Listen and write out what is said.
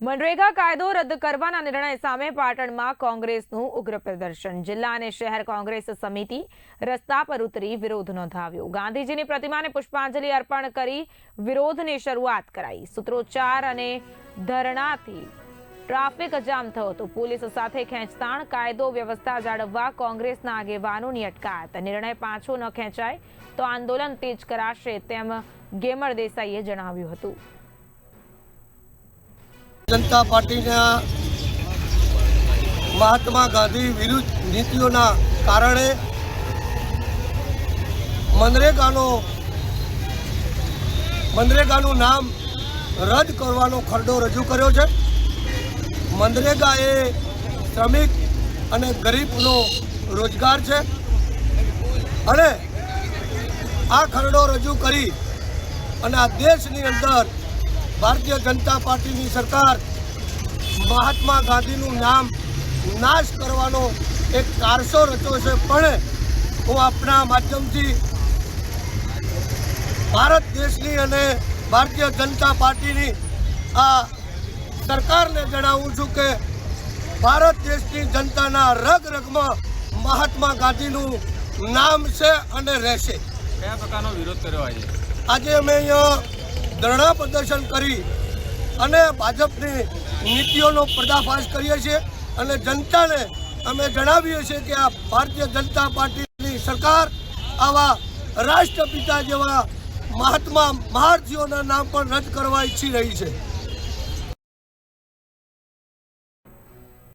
મનરેગા કાયદો રદ કરવાના નિર્ણય સામે પાટણમાં કોંગ્રેસનું ઉગ્ર પ્રદર્શન. જિલ્લા અને શહેર કોંગ્રેસ સમિતિ રસ્તા પર ઉતરી વિરોધ નોંધાવ્યો. ગાંધીજીની પ્રતિમાને પુષ્પાંજલિ અર્પણ કરી વિરોધની શરૂઆત કરાઈ. સૂત્રોચ્ચાર અને ધરણાથી ટ્રાફિક જામ થયો હતો. પોલીસ સાથે ખેંચતાણ, કાયદો, વ્યવસ્થા જાળવવા કોંગ્રેસના આગેવાનોની અટકાયત. નિર્ણય પાછો ન ખેંચાય તો આંદોલન તેજ કરાશે તેમ ગેમર દેસાઈએ જણાવ્યું હતું. જનતા પાર્ટીના મહાત્મા ગાંધી વિરુદ્ધ નીતિઓના કારણે મનરેગાનો મનરેગાનું નામ રદ કરવાનો ખરડો રજૂ કર્યો છે. મનરેગા એ શ્રમિક અને ગરીબનો રોજગાર છે. અને આ ખરડો રજૂ કરી અને આ દેશની અંદર ભારતીય જનતા પાર્ટીની સરકાર મહાત્મા ગાંધીનું નામ નાશ કરવાનો એક કારસો રચ્યો છે. પણ હું આપણા માધ્યમથી ભારત દેશની અને ભારતીય જનતા પાર્ટીની આ સરકારને જણાવું છું કે ભારત દેશની જનતાના રગ રગમાં મહાત્મા ગાંધીનું નામ છે અને રહેશે. કયા પ્રકારનો વિરોધ કર્યો આજે? આજે અમે અહીંયા ધરણા પ્રદર્શન કરી અને ભાજપની નીતિઓનો પર્દાફાશ કરીએ છીએ અને જનતાને અમે જણાવીએ છીએ કે આ ભારતીય જનતા પાર્ટીની સરકાર આવા રાષ્ટ્રપિતા જેવા મહાત્મા મહારથીઓના નામ પણ રદ કરવા ઈચ્છી રહી છે.